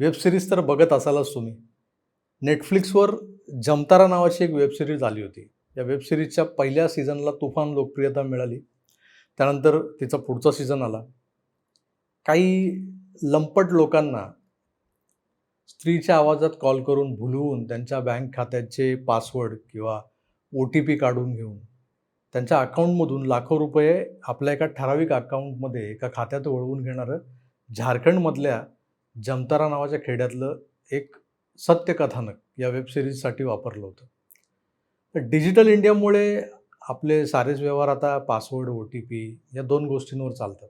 Web series तर बघत असालच तुम्ही. नेटफ्लिक्सवर जमतारा नावाची एक वेब सिरीज आली होती. या वेब सिरीजच्या पहिल्या सीझनला तुफान लोकप्रियता मिळाली. त्यानंतर तिचा पुढचा सीझन आला. काही लंपट लोकांना स्त्रीच्या आवाजात कॉल करून भुलवून त्यांच्या बँक खात्याचे पासवर्ड किंवा ओ टी पी काढून घेऊन त्यांच्या अकाउंटमधून लाखो रुपये आपल्या एका ठराविक अकाउंटमध्ये एका खात्यात वळवून घेणारं झारखंडमधल्या जमतारा नावाच्या खेड्यातलं एक सत्यकथानक या वेबसिरीजसाठी वापरलं होतं. तर डिजिटल इंडियामुळे आपले सारेच व्यवहार आता पासवर्ड ओ टी पी या दोन गोष्टींवर चालतात.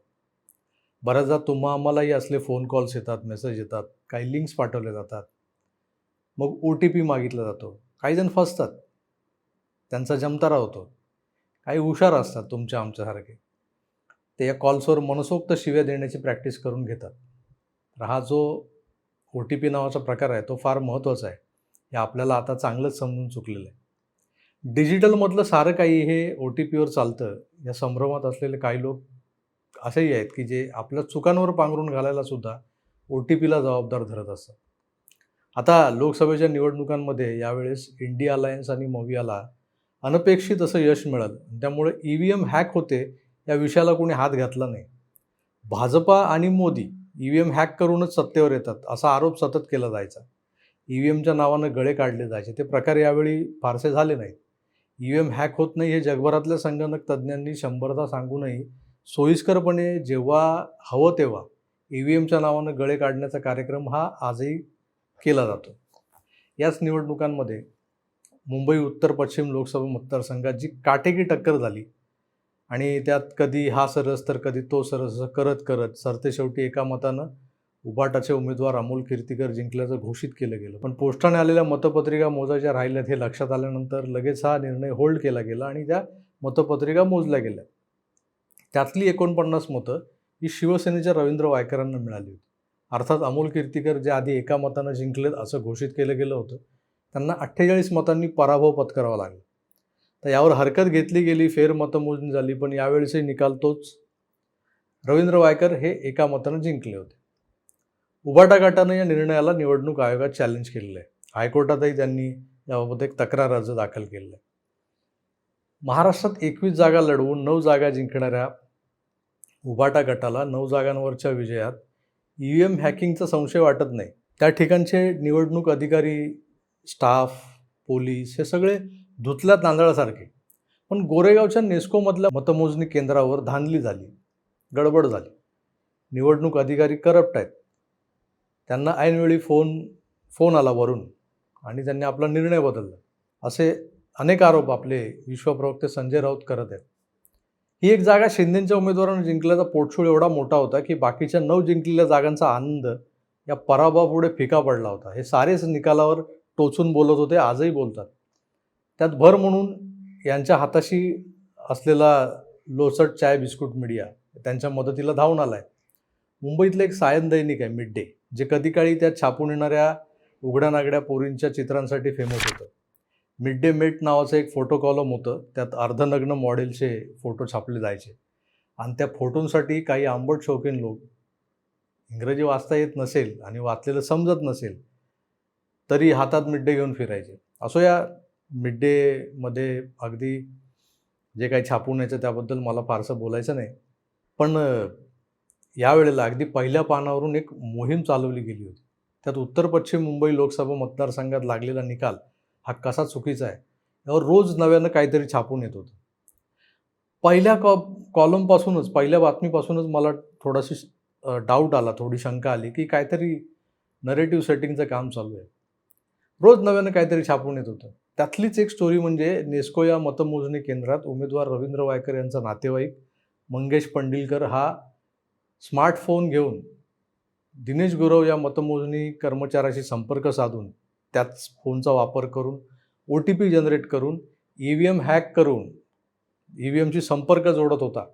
बऱ्याचदा तुम्हा आम्हालाही असले फोन कॉल्स येतात मेसेज येतात काही लिंक्स पाठवले जातात. मग ओ टी पी मागितला जातो. काही जण फसतात. त्यांचा जमतारा होतो. काही हुशार असतात तुमच्या आमच्यासारखे. ते या कॉल्सवर मनसोक्त शिव्या देण्याची प्रॅक्टिस करून घेतात. तर हा जो ओ टी पी नावाचा प्रकार आहे तो फार महत्त्वाचा आहे. हे आपल्याला आता चांगलंच समजून चुकलेलं आहे. डिजिटलमधलं सारं काही हे ओ टी पीवर चालतं. या संभ्रमात असलेले काही लोक असेही आहेत की जे आपल्या चुकांवर पांघरून घालायला सुद्धा ओ टी पीला जबाबदार धरत असतात. आता लोकसभेच्या निवडणुकांमध्ये यावेळेस इंडिया अलायन्स आणि मवियाला अनपेक्षित असं यश मिळालं. त्यामुळे ई व्ही एम हॅक होते या विषयाला कोणी हात घातला नाही. भाजपा आणि Modi E V M hack करूनच सत्तेवर येतात असा आरोप सतत केला जायचा. ई व्ही एमच्या नावानं गळे काढले जायचे. ते प्रकार यावेळी फारसे झाले नाहीत. ई व्ही एम हॅक होत नाही हे जगभरातल्या संगणक तज्ज्ञांनी शंभरदा सांगूनही सोयीस्करपणे जेव्हा हवं तेव्हा ई व्ही एमच्या नावानं गळे काढण्याचा कार्यक्रम हा आजही केला जातो. याच निवडणुकांमध्ये मुंबई उत्तर पश्चिम लोकसभा मतदारसंघात जी काटेकी टक्कर झाली आणि त्यात कधी हा सरस तर कधी तो सरस असं करत करत सरते शेवटी एका मतानं उबाटाचे उमेदवार अमोल कीर्तीकर जिंकल्याचं घोषित केलं गेलं. पण पोस्टाने आलेल्या मतपत्रिका मोजायच्या राहिल्यात हे लक्षात आल्यानंतर लगेच हा निर्णय होल्ड केला गेला आणि त्या मतपत्रिका मोजल्या गेल्या. त्यातली एकोणपन्नास मतं ही शिवसेनेच्या रवींद्र वायकरांना मिळाली होती. अर्थात अमोल कीर्तीकर जे आधी एका मतानं जिंकलेत असं घोषित केलं गेलं होतं त्यांना अठ्ठेचाळीस मतांनी पराभव पत्करावा लागला. तर यावर हरकत घेतली गेली फेरमतमोजणी झाली पण यावेळेसही निकाल तोच. रवींद्र वायकर हे एका मतानं जिंकले होते. उबाटा गटानं या निर्णयाला निवडणूक आयोगात चॅलेंज केलेलं आहे. हायकोर्टातही त्यांनी याबाबत एक तक्रार अर्ज दाखल केलेला आहे. महाराष्ट्रात एकवीस जागा लढवून नऊ जागा जिंकणाऱ्या उबाटा गटाला नऊ जागांवरच्या विजयात ई व्ही एम हॅकिंगचा संशय वाटत नाही. त्या ठिकाणचे निवडणूक अधिकारी स्टाफ पोलीस हे सगळे धुतल्या तांदळासारखे. पण गोरेगावच्या नेस्कोमधल्या मतमोजणी केंद्रावर धांदली झाली. गडबड झाली. निवडणूक अधिकारी करप्ट आहेत. त्यांना ऐनवेळी फोन फोन आला वरून आणि त्यांनी आपला निर्णय बदलला. असे अनेक आरोप आपले विश्वप्रवक्ते संजय राऊत करत आहेत. ही एक जागा शिंदेच्या उमेदवारांनी जिंकल्याचा पोटशूळ एवढा मोठा होता की बाकीच्या नऊ जिंकलेल्या जागांचा आनंद या पराभवापुढे फिका पडला होता. हे सारेच निकालावर टोचून बोलत होते आजही बोलतात. त्यात भर म्हणून यांच्या हाताशी असलेला लोसट चाय बिस्कुट मीडिया त्यांच्या मदतीला धावून आला आहे मुंबईतलं एक सायन दैनिक आहे मिड डे जे कधी काळी त्यात छापून येणाऱ्या उघड्या नागड्या पोरींच्या चित्रांसाठी फेमस होतं. मिड डे मेट नावाचं एक फोटो कॉलम होतं त्यात अर्धनग्न मॉडेलचे फोटो छापले जायचे. आणि त्या फोटोंसाठी काही आंबट शौकीन लोक इंग्रजी वाचता येत नसेल आणि वाचलेलं समजत नसेल तरी हातात मिड डे घेऊन फिरायचे. असो या मिड डेमध्ये अगदी जे काही छापून यायचं त्याबद्दल मला फारसं बोलायचं नाही. पण यावेळेला अगदी पहिल्या पानावरून एक मोहीम चालवली गेली होती. त्यात उत्तर पश्चिम मुंबई लोकसभा मतदारसंघात लागलेला निकाल हा कसा चुकीचा आहे यावर रोज नव्यानं काहीतरी छापून येत होतं. पहिल्या कॉ कॉलमपासूनच पहिल्या बातमीपासूनच मला थोडाशी डाऊट आला थोडी शंका आली की काहीतरी नरेटिव्ह सेटिंगचं काम चालू आहे. रोज नव्यानं काहीतरी छापून येत होतं. त्यातलीच एक स्टोरी म्हणजे नेस्को या मतमोजणी केंद्रात उमेदवार रवींद्र वायकर यांचा नातेवाईक मंगेश पंडिलकर हा स्मार्टफोन घेऊन दिनेश गुरव या मतमोजणी कर्मचाऱ्याशी संपर्क साधून त्याच फोनचा वापर करून ओ टी पी जनरेट करून ई व्ही एम हॅक करून ई व्ही एमशी संपर्क जोडत होता.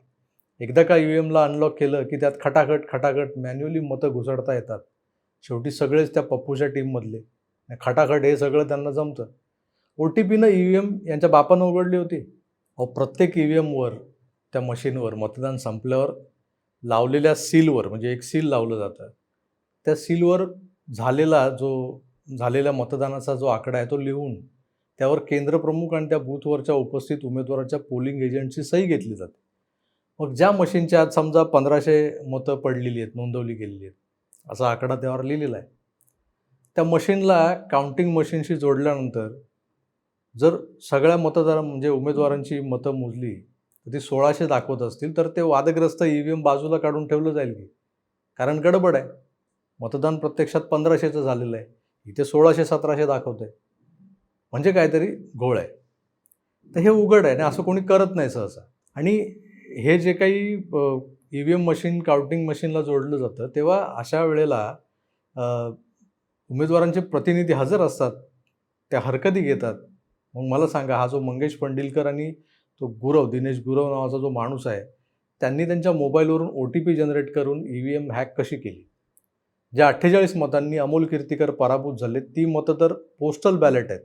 एकदा का ई व्ही एमला अनलॉक केलं की त्यात खटाखट खटाखट मॅन्युअली मतं घुसडता येतात. शेवटी सगळेच त्या पप्पूच्या टीममधले खटाखट हे सगळं त्यांना जमतं. ओ टी पीनं ई व्ही एम यांच्या बापानं उघडली होती. अहो प्रत्येक ई व्ही एमवर त्या मशीनवर मतदान संपल्यावर लावलेल्या सीलवर म्हणजे एक सील लावलं जातं. त्या सीलवर झालेला जो झालेल्या मतदानाचा जो आकडा आहे तो लिहून त्यावर केंद्रप्रमुख आणि त्या बूथवरच्या उपस्थित उमेदवाराच्या पोलिंग एजंटची सही घेतली जाते. मग ज्या मशीनच्या आत समजा पंधराशे मतं पडलेली आहेत नोंदवली गेलेली आहेत असा आकडा त्यावर लिहिलेला आहे. त्या मशीनला काउंटिंग मशीनशी जोडल्यानंतर जर सगळ्या मतदार म्हणजे उमेदवारांची मतं मोजली तर ती सोळाशे दाखवत असतील तर ते वादग्रस्त ई व्ही एम बाजूला काढून ठेवलं जाईल की? कारण गडबड आहे. मतदान प्रत्यक्षात पंधराशेचं झालेलं आहे. इथे सोळाशे सतराशे दाखवत आहे. म्हणजे काहीतरी घोळ आहे. तर हे उघड आहे आणि असं कोणी करत नाही सहसा. आणि हे जे काही E V M machine counting मशीनला जोडलं जातं तेव्हा अशा वेळेला उमेदवारांचे प्रतिनिधी हजर असतात त्या हरकती घेतात. मग मला सांगा हा जो मंगेश पंडिलकर आणि तो गुरव दिनेश गुरव नावाचा जो माणूस आहे त्यांनी त्यांच्या मोबाईलवरून ओ टी पी जनरेट करून ई व्ही एम हॅक कशी केली? ज्या अठ्ठेचाळीस मतांनी अमोल कीर्तीकर पराभूत झाले ती मतं तर पोस्टल बॅलेट आहेत.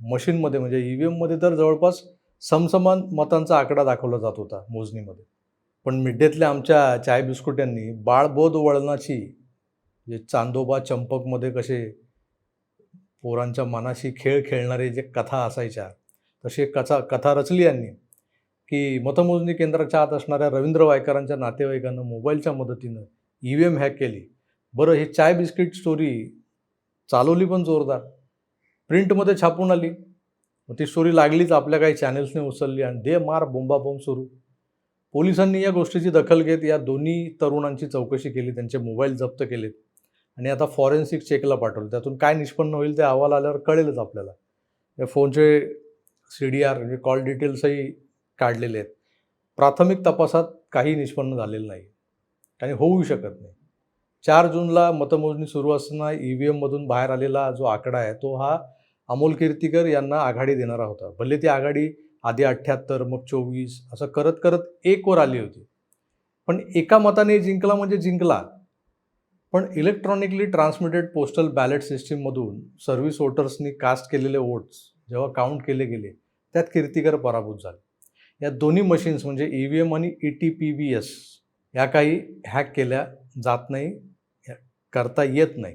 मशीनमध्ये म्हणजे ई व्ही एममध्ये तर जवळपास समसमान मतांचा आकडा दाखवला जात होता मोजणीमध्ये. पण मिड्डेतल्या आमच्या चाय बिस्कुट यांनी बाळबोध वळणाची जे चांदोबा चंपकमध्ये कसे पोरांच्या मनाशी खेळ खेळणारे जे कथा असायच्या तशी एक कथा कथा रचली यांनी की मतमोजणी केंद्राच्या आत असणाऱ्या रवींद्र वायकरांच्या नातेवाईकांना मोबाईलच्या मदतीनं ई व्ही एम हॅक केली. बरं ही चाय बिस्किट स्टोरी चालवली पण जोरदार. प्रिंटमध्ये छापून आली. मग ती स्टोरी लागलीच आपल्या काही चॅनल्सने उचलली आणि दे मार बोंबाबोंब सुरू. पोलिसांनी या गोष्टीची दखल घेत या दोन्ही तरुणांची चौकशी केली त्यांचे मोबाईल जप्त केलेत. आणि आता फॉरेन्सिक चेकला पाठवलं. त्यातून काय निष्पन्न होईल ते अहवाल आल्यावर कळेलच आपल्याला. या फोनचे सी डी आर म्हणजे कॉल डिटेल्सही काढलेले आहेत. प्राथमिक तपासात काही निष्पन्न झालेलं नाही. आणि होऊ शकत नाही. चार जूनला मतमोजणी सुरू असताना ई व्ही एममधून बाहेर आलेला जो आकडा आहे तो हा अमोल कीर्तिकर यांना आघाडी देणारा होता. भले ती आघाडी आधी अठ्ठ्याहत्तर मग चोवीस असं करत करत एकवर आली होती. पण एका मताने जिंकला म्हणजे जिंकला. पण इलेक्ट्रॉनिकली ट्रान्समिटेड पोस्टल बॅलेट सिस्टीममधून सर्व्हिस वोटर्सनी कास्ट केलेले वोट्स जेव्हा काउंट केले गेले त्यात कीर्तीकर पराभूत झाले. या दोन्ही मशीन्स म्हणजे ई व्ही एम आणि E T P B S ह्या काही हॅक केल्या जात नाही करता येत नाही.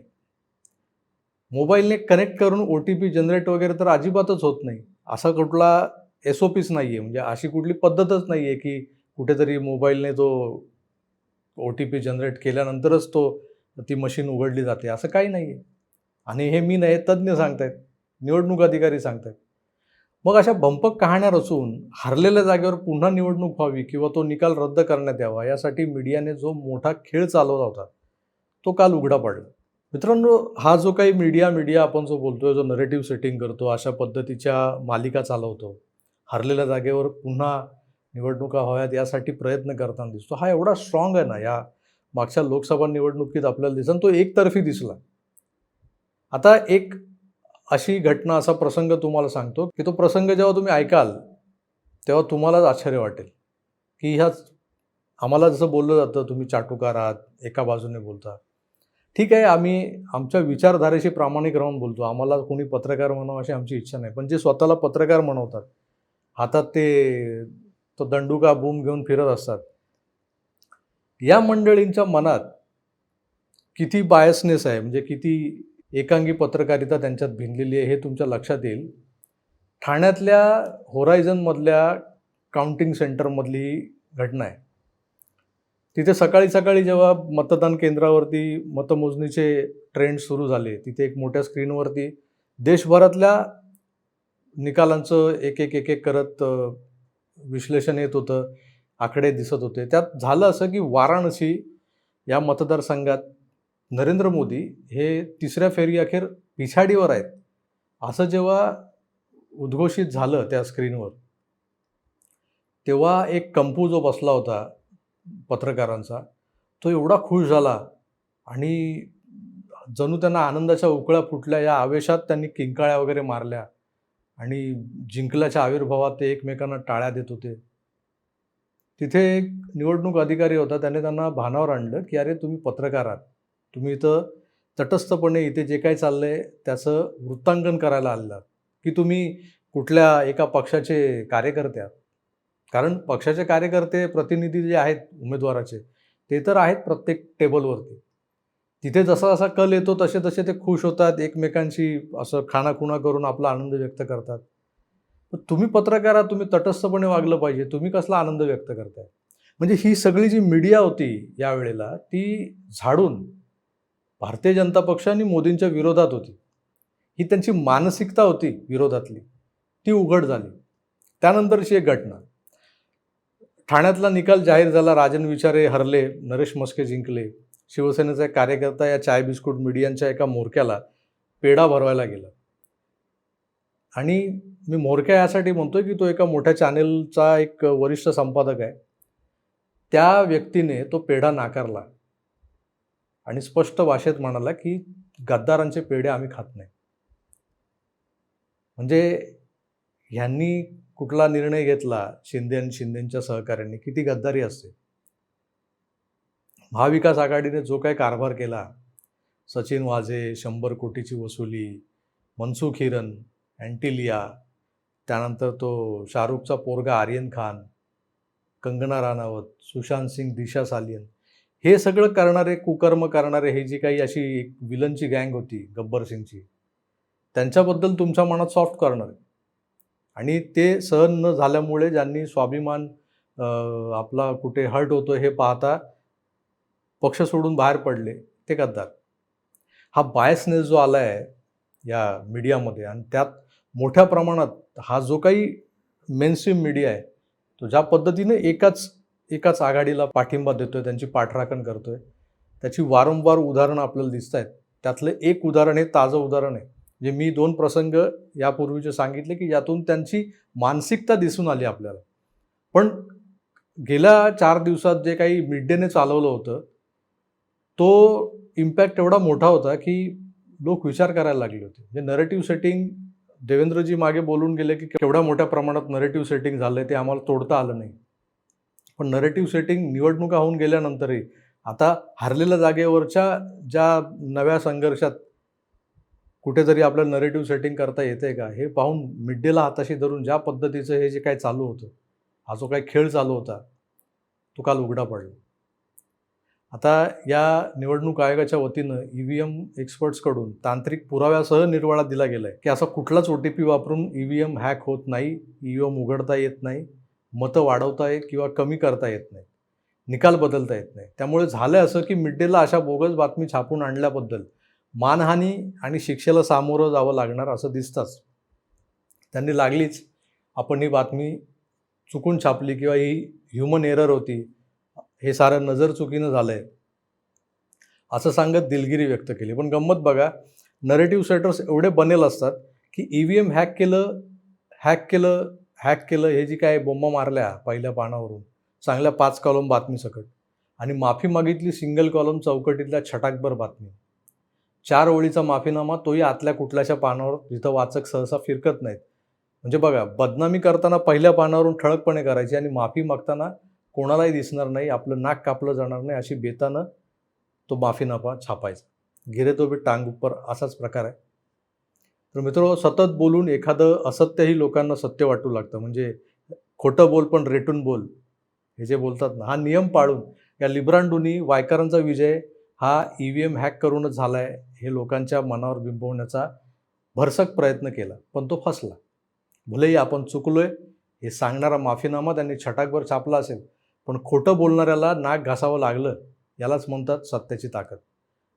मोबाईलने कनेक्ट करून ओ टी पी जनरेट वगैरे तर अजिबातच होत नाही. असा कुठला एस ओ पीच नाही आहे म्हणजे अशी कुठली पद्धतच नाही आहे की कुठेतरी मोबाईलने तो ओ टी पी जनरेट केल्यानंतरच तो ती मशीन उघडली जाते. असं काही नाही आहे आणि हे मी नाही तज्ज्ञ सांगतायत. निवडणूक अधिकारी सांगतायत. मग अशा भंपक कहाण्या रचून हरलेल्या जागेवर पुन्हा निवडणूक व्हावी किंवा तो निकाल रद्द करण्यात यावा यासाठी मीडियाने जो मोठा खेळ चालवला होता तो काल उघडा पडला. मित्रांनो हा जो काही मीडिया मीडिया आपण जो बोलतोय जो नरेटिव्ह सेटिंग करतो अशा पद्धतीच्या मालिका चालवतो हरलेल्या जागेवर पुन्हा निवडणुका व्हाव्यात यासाठी प्रयत्न करताना दिसतो. हा एवढा स्ट्रॉंग आहे ना या मागच्या लोकसभा निवडणुकीत आपल्याला दिसला तो एकतर्फी दिसला. आता एक अशी घटना असा प्रसंग तुम्हाला सांगतो की तो प्रसंग जेव्हा तुम्ही ऐकाल तेव्हा तुम्हालाच आश्चर्य वाटेल. की ह्याच आम्हाला जसं बोललं जातं तुम्ही चाटुकार आहात एका बाजूने बोलता. ठीक आहे आम्ही आमच्या विचारधारेशी प्रामाणिक राहून बोलतो. आम्हाला कोणी पत्रकार म्हणावं अशी आमची इच्छा नाही. पण जे स्वतःला पत्रकार म्हणवतात हातात ते तो दंडुका बूम घेऊन फिरत असतात. या मंडळींच्या मनात किती बायसनेस आहे? म्हणजे किती एकांगी पत्रकारिता त्यांच्यात भिनलेली आहे हे तुमच्या लक्षात येईल. ठाण्यातल्या होरायझनमधल्या काउंटिंग सेंटरमधली घटना आहे. तिथे सकाळी सकाळी जेव्हा मतदान केंद्रावरती मतमोजणीचे ट्रेंड सुरू झाले तिथे एक मोठ्या स्क्रीनवरती देशभरातल्या निकालांचं एक एक एक एक करत विश्लेषण येत होतं. आकडे दिसत होते. त्यात झालं असं की वाराणसी या मतदारसंघात नरेंद्र मोदी हे तिसऱ्या फेरी अखेर पिछाडीवर आहेत. असं जेव्हा उद्घोषित झालं त्या स्क्रीनवर तेव्हा एक कंपू जो बसला होता पत्रकारांचा. तो एवढा खुश झाला आणि जणू त्यांना आनंदाच्या उकळ्या फुटल्या या आवेशात त्यांनी किंकाळ्या वगैरे मारल्या आणि जिंकल्याच्या आविर्भावात ते एकमेकांना टाळ्या देत होते. तिथे एक निवडणूक अधिकारी होता त्याने त्यांना भानावर आणलं की अरे तुम्ही पत्रकार आहात. तुम्ही इथं तटस्थपणे इथे जे काही चाललं आहे त्याचं वृत्तांकन करायला आलेलं की तुम्ही कुठल्या एका पक्षाचे कार्यकर्ते आहात. कारण पक्षाचे कार्यकर्ते प्रतिनिधी जे आहेत उमेदवाराचे ते तर आहेत प्रत्येक टेबलवरती. तिथे जसा जसा कल येतो तसे तसे ते खुश होतात एकमेकांशी असं खाणाखुणा करून आपला आनंद व्यक्त करतात. तुम्ही पत्रकार आहात तुम्ही तटस्थपणे वागलं पाहिजे. तुम्ही कसला आनंद व्यक्त करताय? म्हणजे ही सगळी जी मीडिया होती यावेळेला ती झाडून भारतीय जनता पक्ष आणि मोदींच्या विरोधात होती. ही त्यांची मानसिकता होती विरोधातली. ती उघड झाली. त्यानंतरची एक घटना. ठाण्यातला निकाल जाहीर झाला. राजन विचारे हरले नरेश मस्के जिंकले. शिवसेनेचा एक कार्यकर्ता या चाय बिस्कुट मीडियांच्या एका मोरक्याला पेढा भरवायला गेला. आणि मी मोरक्या यासाठी म्हणतोय की तो एका मोठ्या चॅनेलचा एक वरिष्ठ संपादक आहे. त्या व्यक्तीने तो पेढा नाकारला आणि स्पष्ट भाषेत म्हणाला की गद्दारांचे पेढे आम्ही खात नाही. म्हणजे ह्यांनी कुठला निर्णय घेतला? शिंदे आणि शिंदेंच्या सहकार्यांनी किती गद्दारी असते? महाविकास आघाडीने जो काही कारभार केला सचिन वाझे शंभर कोटीची वसुली मनसुख हिरन अँटिलिया त्यानंतर तो शाहरुखचा पोरगा आर्यन खान कंगना राणावत सुशांत सिंग दिशा सालियन हे सगळं करणारे कुकर्म करणारे हे जी काही अशी एक विलनची गँग होती गब्बर सिंगची त्यांच्याबद्दल तुमच्या मनात सॉफ्ट करणार आहे. आणि ते सहन न झाल्यामुळे ज्यांनी स्वाभिमान आपला कुठे हर्ट होतो हे पाहता पक्ष सोडून बाहेर पडले ते गद्दार. हा बायसनेस जो आला आहे या मीडियामध्ये आणि त्यात मोठ्या प्रमाणात हा जो काही मेनस्ट्रीम मीडिया आहे तो ज्या पद्धतीने एकाच एकाच आघाडीला पाठिंबा देतोय त्यांची पाठराखण करतोय त्याची वारंवार उदाहरणं आपल्याला दिसत आहेत त्यातलं एक उदाहरण हे ताजं उदाहरण आहे. जे मी दोन प्रसंग यापूर्वीचे सांगितले की यातून त्यांची मानसिकता दिसून आली आपल्याला. पण गेल्या चार दिवसात जे काही मिड डेने चालवलं होतं तो इम्पॅक्ट एवढा मोठा होता की लोक विचार करायला लागले होते. म्हणजे नरेटिव्ह सेटिंग देवेंद्रजी मागे बोलून गेले की केवढ्या मोठ्या प्रमाणात नरेटिव्ह सेटिंग झालंय ते आम्हाला तोडता आलं नाही. पण नरेटिव्ह सेटिंग निवडणुका होऊन गेल्यानंतरही आता हरलेल्या जागेवरच्या ज्या नव्या संघर्षात कुठेतरी आपल्याला नरेटिव्ह सेटिंग करता येते का हे पाहून मिड डेला हाताशी धरून ज्या पद्धतीचं हे जे काय चालू होतं हा जो काही खेळ चालू होता तो काल उघडा पडला. आता या निवडणूक आयोगाच्या वतीनं ई व्ही एम एक्सपर्ट्सकडून तांत्रिक पुराव्यासह निर्वाळा दिला गेला आहे की असा कुठलाच ओ टी पी वापरून ई व्ही एम हॅक होत नाही ई व्ही एम उघडता येत नाही मतं वाढवता येत किंवा कमी करता येत नाही निकाल बदलता येत नाही. त्यामुळे झालं असं की मिड डेला अशा बोगस बातमी छापून आणल्याबद्दल मानहानी आणि शिक्षेला सामोरं जावं लागणार असं दिसतंच त्यांनी लागलीच. आपण ही बातमी चुकून छापली किंवा ही ह्युमन एरर होती हे सारं नजर चुकीनं झालं आहे असं सांगत दिलगिरी व्यक्त केली. पण गंमत बघा नरेटिव्ह सेटर्स एवढे बनेल असतात की ई व्ही एम हॅक केलं हॅक केलं हॅक केलं हे जी काय बोंबा मारल्या पहिल्या पानावरून चांगल्या पाच कॉलम बातमी सकट. आणि माफी मागितली सिंगल कॉलम चौकटीतल्या छटाकभर बातमी. चार ओळीचा माफीनामा तोही आतल्या कुठल्याशा पानावर जिथं वाचक सहसा फिरकत नाहीत. म्हणजे बघा बदनामी करताना पहिल्या पानावरून ठळकपणे करायची आणि माफी मागताना कोणालाही दिसणार नाही आपलं नाक कापलं जाणार नाही अशी बेतानं तो माफीनामा छापायचा. गिरे तो बी टांग उपर असाच प्रकार आहे. तर मित्र सतत बोलून एखादं असत्यही लोकांना सत्य वाटू लागतं. म्हणजे खोटं बोल पण रेटून बोल. हे जे बोलतात ना हा नियम पाळून या लिब्रांडूनी वायकरांचा विजय हा ई व्ही एम हॅक करूनच झाला आहे हे लोकांच्या मनावर बिंबवण्याचा भरसक प्रयत्न केला पण तो फसला. भलेही आपण चुकलो आहे हे सांगणारा माफीनामा त्यांनी छटाकभर छापला असेल पण खोटं बोलणाऱ्याला नाक घासावं लागलं यालाच म्हणतात सत्याची ताकद.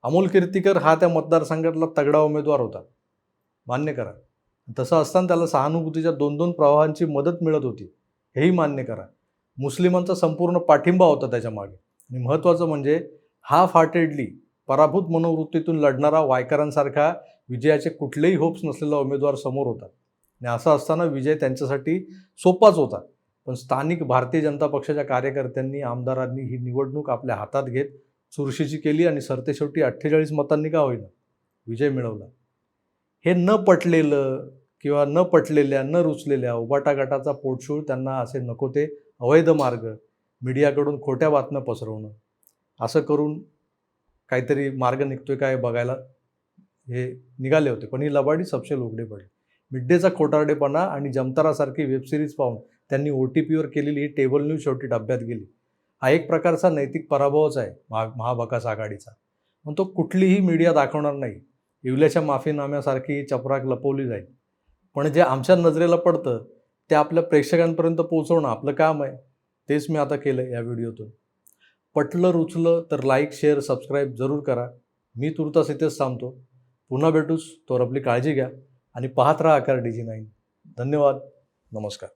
अमोल कीर्तीकर हा त्या मतदारसंघातला तगडा उमेदवार होता. मान्य करा. तसं असताना त्याला सहानुभूतीच्या दोन दोन प्रवाहांची मदत मिळत होती. हेही मान्य करा. मुस्लिमांचा संपूर्ण पाठिंबा होता त्याच्यामागे आणि महत्त्वाचं म्हणजे हाफ हार्टेडली पराभूत मनोवृत्तीतून लढणारा वायकरांसारखा विजयाचे कुठलेही होप्स नसलेला उमेदवार समोर होता. आणि असं असताना विजय त्यांच्यासाठी सोपाच होता. पण स्थानिक भारतीय जनता पक्षाच्या कार्यकर्त्यांनी आमदारांनी ही निवडणूक आपल्या हातात घेत चुरशीची केली आणि सरतेशेवटी अठ्ठेचाळीस मतांनी का होईना? विजय मिळवला. हे न पटलेलं किंवा न पटलेल्या न रुचलेल्या उबाटा गटाचा पोटशूळ त्यांना असे नको ते अवैध मार्ग मीडियाकडून खोट्या बातम्या पसरवणं. असं करून काहीतरी मार्ग निघतोय काय बघायला? हे निघाले होते. पण ही लबाडी सबशेल उघडे पडली. मिड्डेचा खोटारडेपणा आणि जमतारासारखी वेबसिरीज पाहून त्यांनी ओ टी पीवर केलेली ही टेबल न्यूज शेवटी डब्यात गेली. हा एक प्रकारचा नैतिक पराभवच आहे महा महाभकास आघाडीचा. म्हणतो कुठलीही मीडिया दाखवणार नाही. येवल्याच्या माफीनाम्यासारखी चपराक लपवली जाईल. पण जे आमच्या नजरेला पडतं ते आपल्या प्रेक्षकांपर्यंत पोहोचवणं आपलं काम आहे. तेच मी आता केलं या व्हिडिओतून. पटलं रुचलं तर लाईक शेअर सबस्क्राईब जरूर करा. मी तुर्तास इथेच थांबतो. पुन्हा भेटूस तोवर आपली काळजी घ्या आणि पाहत राहा आकार डी जी नाईन. धन्यवाद. नमस्कार.